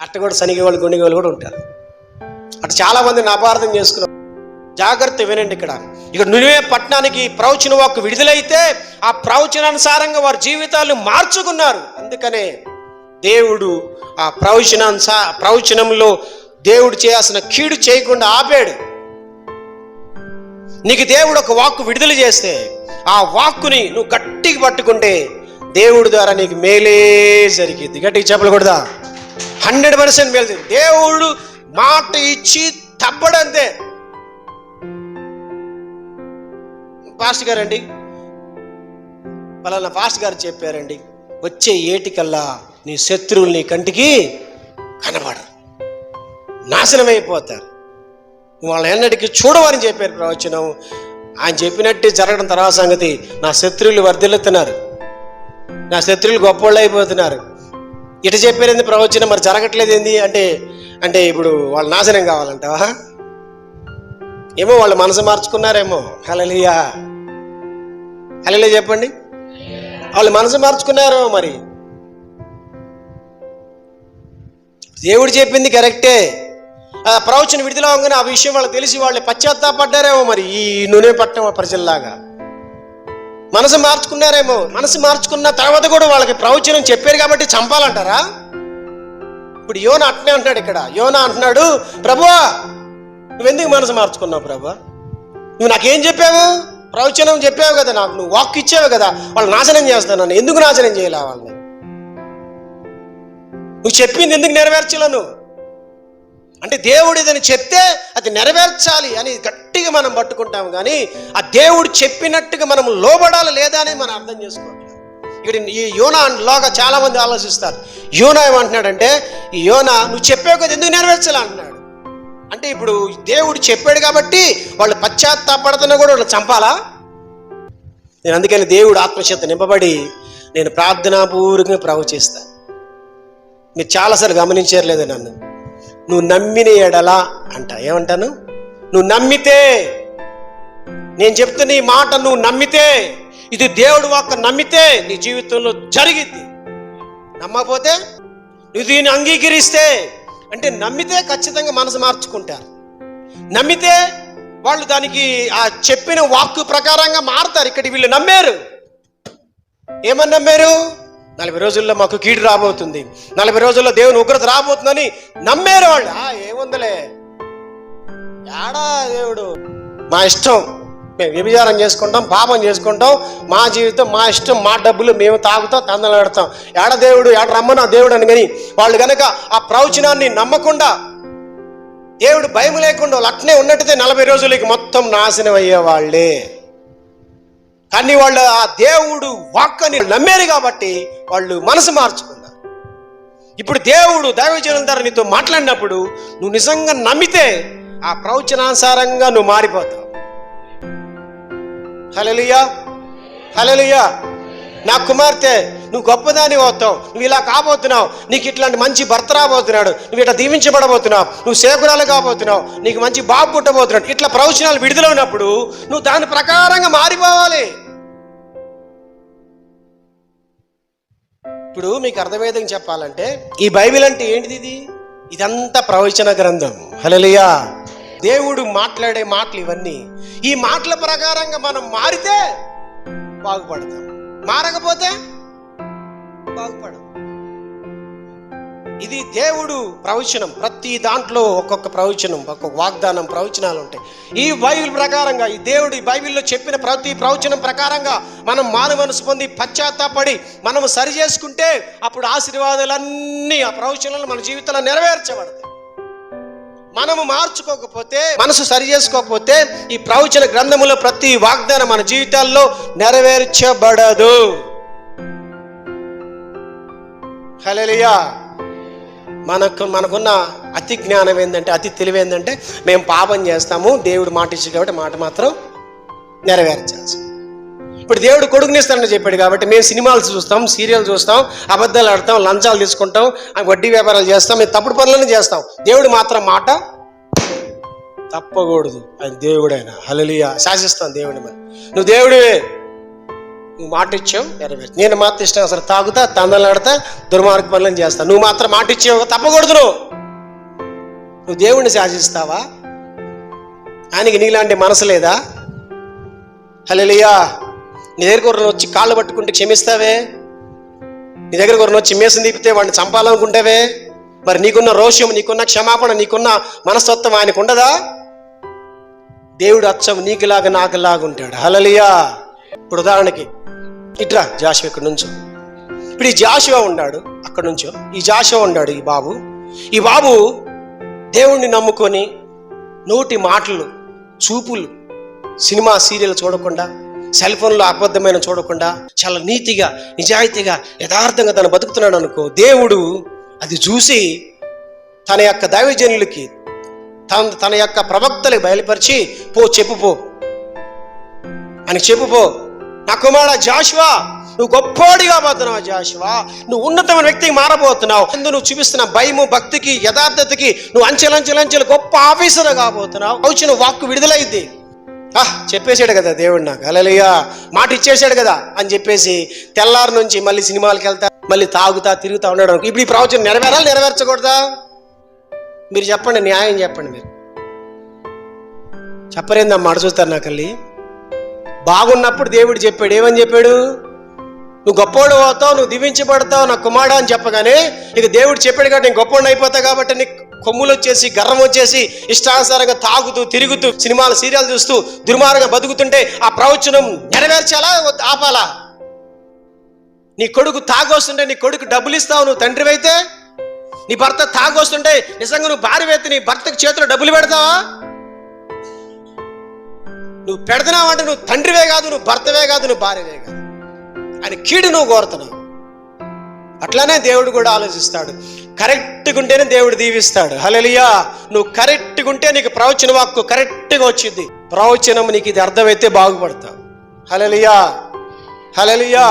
అట్ట కూడా సనిగే వాళ్ళు గుండె వాళ్ళు కూడా ఉంటారు. అటు చాలా మందిని అపార్థం చేసుకున్నారు జాగ్రత్త వినండి ఇక్కడ. ఇక్కడ నునివే పట్టణానికి ప్రవచన వాక్కు విడుదలైతే ఆ ప్రవచనానుసారంగా వారి జీవితాలు మార్చుకున్నారు. అందుకనే దేవుడు ఆ ప్రవచనానుసా ప్రవచనంలో దేవుడు చేయాల్సిన కీడు చేయకుండా ఆపాడు. నీకు దేవుడు ఒక వాక్కు విడుదల చేస్తే ఆ వాక్కుని నువ్వు గట్టిగా పట్టుకుంటే దేవుడి ద్వారా నీకు మేలే జరిగింది. గట్టిగా చెప్పకూడదా హండ్రెడ్ పర్సెంట్ మేలు దేవుడు మాట ఇచ్చి తప్పడంతే. పాస్ట్ గారండి పలానా పాస్ట్ గారు చెప్పారండి వచ్చే ఏటికల్లా నీ శత్రువులు నీ కంటికి కనబడరు. నాశనం అయిపోతారు వాళ్ళ ఎన్నటికి చూడవని చెప్పారు ప్రవచనం. ఆయన చెప్పినట్టు జరగడం తర్వాత సంగతి నా శత్రువులు వర్ధిల్లుతున్నారు. నా శత్రువులు గొప్పోళ్ళు అయిపోతున్నారు. ఇటు చెప్పారేంది ప్రవచనం మరి జరగట్లేదు ఏంది? అంటే అంటే ఇప్పుడు వాళ్ళు నాశనం కావాలంటావా? ఏమో వాళ్ళు మనసు మార్చుకున్నారేమో. హలలియా హలలియా చెప్పండి. వాళ్ళు మనసు మార్చుకున్నారేమో మరి? దేవుడు చెప్పింది కరెక్టే. ప్రవచన విడుదల అవగానే ఆ విషయం వాళ్ళకి తెలిసి వాళ్ళు పశ్చాత్తాపడ్డారేమో మరి ఈ నూనె పట్టణం ప్రజల్లాగా. మనసు మార్చుకున్నారేమో. మనసు మార్చుకున్న తర్వాత కూడా వాళ్ళకి ప్రవచనం చెప్పారు కాబట్టి చంపాలంటారా? ఇప్పుడు యోన అట్నే అంటున్నాడు ఇక్కడ. యోన అంటున్నాడు ప్రభువా నువ్వెందుకు మనసు మార్చుకున్నావు ప్రభా నువ్వు నాకేం చెప్పావు? ప్రవచనం చెప్పావు కదా నాకు నువ్వు వాక్ ఇచ్చావు కదా వాళ్ళు నాశనం చేస్తాను నన్ను. ఎందుకు నాశనం చేయలే వాళ్ళని? నువ్వు చెప్పింది ఎందుకు నెరవేర్చలేను? అంటే దేవుడు ఇదని చెప్తే అది నెరవేర్చాలి అని గట్టిగా మనం పట్టుకుంటాం కానీ ఆ దేవుడు చెప్పినట్టుగా మనం లోబడాలి లేదా అని మనం అర్థం చేసుకోవట్లేదు. ఇక్కడ ఈ యోనా లోగా చాలామంది ఆలోచిస్తారు. యోనా ఏమంటున్నాడంటే ఈ యోనా నువ్వు చెప్పే కదా ఎందుకు నెరవేర్చాలి? అంటున్నాడు. అంటే ఇప్పుడు దేవుడు చెప్పాడు కాబట్టి వాళ్ళు పశ్చాత్తాపడుతున్నా కూడా వాళ్ళు చంపాలా? నేను అందుకని దేవుడు ఆత్మచేత నింపబడి నేను ప్రార్థనాపూర్వకంగా ప్రవచిస్తాను మీరు చాలాసార్లు గమనించారు లేదు నన్ను? నువ్వు నమ్మిన ఎడలా అంట. ఏమంటాను? నువ్వు నమ్మితే నేను చెప్తున్న ఈ మాట నువ్వు నమ్మితే ఇది దేవుడు వాక్క నమ్మితే నీ జీవితంలో జరిగిద్ది. నమ్మకపోతే నువ్వు దీన్ని అంగీకరిస్తే అంటే నమ్మితే ఖచ్చితంగా మనసు మార్చుకుంటారు. నమ్మితే వాళ్ళు దానికి ఆ చెప్పిన వాక్కు ప్రకారంగా మారుతారు. ఇక్కడ వీళ్ళు నమ్మారు. ఏమని నమ్మారు? నలభై రోజుల్లో మాకు కీడు రాబోతుంది. నలభై రోజుల్లో దేవుని ఉగ్రత రాబోతుందని నమ్మారు వాళ్ళు. ఏముందలే? ఏడా దేవుడు. మా ఇష్టం. మేము వ్యభిచారం చేసుకుంటాం పాపం చేసుకుంటాం. మా జీవితం మా ఇష్టం మా డబ్బులు మేము తాగుతాం తందలాడతాం ఏడ దేవుడు ఏడ రమ్మన్నా దేవుడు అని కానీ వాళ్ళు కనుక ఆ ప్రవచనాన్ని నమ్మకుండా దేవుడు భయం లేకుండా వాళ్ళు అట్నే ఉన్నట్టయితే నలభై రోజులకి మొత్తం నాశనం అయ్యేవాళ్ళే కానీ వాళ్ళు ఆ దేవుడు వాక్కని నమ్మారు కాబట్టి వాళ్ళు మనసు మార్చుకున్నారు. ఇప్పుడు దేవుడు దైవజనుల ద్వారా నీతో మాట్లాడినప్పుడు నువ్వు నిజంగా నమ్మితే ఆ ప్రవచనానుసారంగా నువ్వు మారిపోతావు. హలలుయా హలలుయా నా కుమార్తె నువ్వు గొప్పదాని అవుతావు. నువ్వు ఇలా కాబోతున్నావు. నీకు ఇట్లాంటి మంచి భర్త రాబోతున్నాడు. నువ్వు ఇట్లా దీవించబడబోతున్నావు. నువ్వు సేకురాలు కాబోతున్నావు. నీకు మంచి బాబు పుట్టబోతున్నాడు. ఇట్లా ప్రవచనాలు విడుదల ఉన్నప్పుడు నువ్వు దాని ప్రకారంగా మారిపోవాలి. ఇప్పుడు మీకు అర్థమయ్యేదని చెప్పాలంటే ఈ బైబిల్ అంటే ఏంటిది ఇది? ఇదంతా ప్రవచన గ్రంథం. హలలియా దేవుడు మాట్లాడే మాటలు ఇవన్నీ. ఈ మాటల ప్రకారంగా మనం మారితే బాగుపడతాం. మారకపోతే బాగుపడం ఇది దేవుడు ప్రవచనం. ప్రతి దాంట్లో ఒక్కొక్క ప్రవచనం ఒక్కొక్క వాగ్దానం ప్రవచనాలు ఉంటాయి. ఈ బైబిల్ ప్రకారంగా ఈ దేవుడు ఈ బైబిల్లో చెప్పిన ప్రతి ప్రవచనం ప్రకారంగా మనం మారు మనసు పొంది పశ్చాత్తాపడి మనం సరి చేసుకుంటే అప్పుడు ఆశీర్వాదాలన్నీ ఆ ప్రవచనాలు మన జీవితంలో నెరవేర్చబడతాయి. మనము మార్చుకోకపోతే మనసు సరి చేసుకోకపోతే ఈ ప్రవచన గ్రంథములో ప్రతి వాగ్దానం మన జీవితాల్లో నెరవేర్చబడదు. హలలియా మనకు మనకున్న అతి జ్ఞానం ఏంటంటే అతి తెలివి ఏంటంటే మేము పాపం చేస్తాము దేవుడు మాట ఇచ్చి కాబట్టి మాట మాత్రం నెరవేర్చాల్సి ఇప్పుడు దేవుడు కొడుకునిస్తానని చెప్పాడు కాబట్టి మేము సినిమాలు చూస్తాం సీరియల్ చూస్తాం అబద్ధాలు ఆడతాం లంచాలు తీసుకుంటాం ఆ వడ్డీ వ్యాపారాలు చేస్తాం మేము తప్పుడు పనులను చేస్తాం. దేవుడు మాత్రం మాట తప్పకూడదు. అది దేవుడైనా. హలలియ శాసిస్తాం దేవుడి మరి నువ్వు దేవుడివే. నువ్వు మాట ఇచ్చావు నెరవేర్చు నేను మాత్రం ఇష్టం అసలు తాగుతా తందలాడతా దుర్మార్గ పనులను చేస్తా. నువ్వు మాత్రం మాట ఇచ్చావు తప్పకూడదు నువ్వు. నువ్వు దేవుడిని శాసిస్తావా? ఆయనకి నీలాంటి మనసు లేదా? హలలియా నీ దగ్గర ఒకరిని వచ్చి కాళ్ళు పట్టుకుంటే క్షమిస్తావే? నీ దగ్గర ఒకరిని వచ్చి మేసం తిప్పితే వాడిని చంపాలనుకుంటావే? మరి నీకున్న రోషం నీకున్న క్షమాపణ నీకున్న మనస్తత్వం ఆయనకు ఉండదా? దేవుడు అచ్చం నీకులాగా నాకులాగా ఉంటాడు. హలలియా ఇప్పుడు ఉదాహరణకి ఇట్రా జాషువ ఇక్కడ నుంచో. ఇప్పుడు ఈ జాషువ ఉన్నాడు అక్కడ నుంచో. ఈ జాషువ ఉన్నాడు ఈ బాబు. ఈ బాబు దేవుణ్ణి నమ్ముకొని నోటి మాటలు చూపులు సినిమా సీరియల్ చూడకుండా సెల్ ఫోన్లో అబద్ధమైన చూడకుండా చాలా నీతిగా నిజాయితీగా యథార్థంగా తను బతుకుతున్నాడు అనుకో దేవుడు అది చూసి తన యొక్క దైవజనులకి తన తన యొక్క ప్రవక్తలకు బయలుపరిచి పో చెప్పు పో. అని చెప్పు పో. నా కుమార జాషువా నువ్వు గొప్పోడిగా పోతున్నావు జాషువా. నువ్వు ఉన్నతమైన వ్యక్తికి మారబోతున్నావు. ఎందు నువ్వు చూపిస్తున్న భయము భక్తికి యథార్థతకి నువ్వు అంచెలంచెలంచెలు గొప్ప ఆఫీసర్ కాబోతున్నావు. వచ్చిన వాక్కు విడుదలైద్ది. చెప్పేశాడు కదా దేవుడు నాకు. అలలియా మాట ఇచ్చేసాడు కదా అని చెప్పేసి తెల్లారి నుంచి మళ్ళీ సినిమాలకు వెళ్తా మళ్ళీ తాగుతా తిరుగుతా ఉన్నాడు అనుకో. ఇప్పుడు ఈ ప్రవచనం నెరవేరాలి నెరవేర్చకూడదా? మీరు చెప్పండి న్యాయం చెప్పండి మీరు. చెప్పరేందా మాట చూస్తారు నాకల్లి బాగున్నప్పుడు దేవుడు చెప్పాడు. ఏమని చెప్పాడు? నువ్వు గొప్పోడు అవుతావు నువ్వు దీవించబడతావు నా కుమారుడు అని చెప్పగానే ఇక దేవుడు చెప్పాడు కాబట్టి నేను గొప్పోడు అయిపోతావు కాబట్టి నీకు కొమ్ములు వచ్చేసి గర్వం వచ్చేసి ఇష్టానుసారంగా తాగుతూ తిరుగుతూ సినిమాలు సీరియల్ చూస్తూ దుర్మార్గంగా బతుకుతుంటే ఆ ప్రవచనం నెరవేర్చాలా ఆపాలా? నీ కొడుకు తాగొస్తుంటే నీ కొడుకు డబ్బులు ఇస్తావు నువ్వు తండ్రివైతే? నీ భర్త తాగొస్తుంటే నిజంగా నువ్వు భార్యవైతే నీ భర్తకి చేతిలో డబ్బులు పెడతావా? నువ్వు పెడుతున్నావంటే నువ్వు తండ్రివే కాదు నువ్వు భర్తవే కాదు నువ్వు భార్యవే కాదు. అని కీడు నువ్వు కోరుతున్నావు. అట్లానే దేవుడు కూడా ఆలోచిస్తాడు. కరెక్ట్గా ఉంటేనే దేవుడు దీవిస్తాడు. హలలియా నువ్వు కరెక్ట్గా ఉంటే నీకు ప్రవచన వాక్కు కరెక్ట్గా వచ్చింది ప్రవచనం నీకు ఇది అర్థమైతే బాగుపడతావు. హలలియా హలలియా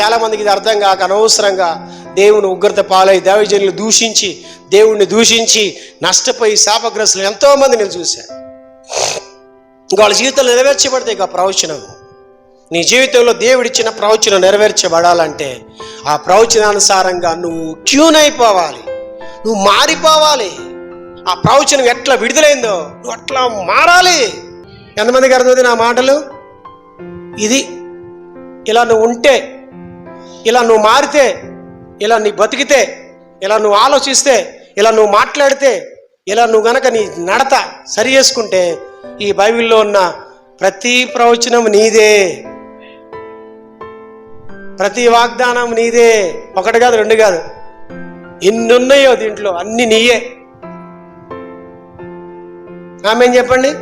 చాలా మందికి ఇది అర్థం కాక అనవసరంగా దేవుని ఉగ్రత పాలై దేవజనులు దూషించి దేవుణ్ణి దూషించి నష్టపోయి శాపగ్రస్తులు ఎంతో మంది నేను చూశాను. ఇంకా వాళ్ళ జీవితంలో నెరవేర్చబడితే ఇక ప్రవచనము. నీ జీవితంలో దేవుడిచ్చిన ప్రవచనం నెరవేర్చబడాలంటే ఆ ప్రవచనానుసారంగా నువ్వు ట్యూన్ అయిపోవాలి. నువ్వు మారిపోవాలి. ఆ ప్రవచనం ఎట్లా విడుదలైందో నువ్వు అట్లా మారాలి. ఎంతమందికి అర్థమైంది నా మాటలు? ఇది ఇలా నువ్వు ఉంటే ఇలా నువ్వు మారితే ఇలా నీ బతికితే ఇలా నువ్వు ఆలోచిస్తే ఇలా నువ్వు మాట్లాడితే ఇలా నువ్వు గనక నీ నడత సరి చేసుకుంటే ఈ బైబిల్లో ఉన్న ప్రతి ప్రవచనం నీదే. ప్రతి వాగ్దానం నీదే. ఒకటి కాదు రెండు కాదు. ఎన్ని ఉన్నాయో దీంట్లో అన్ని నీయే. ఆమె చెప్పండి?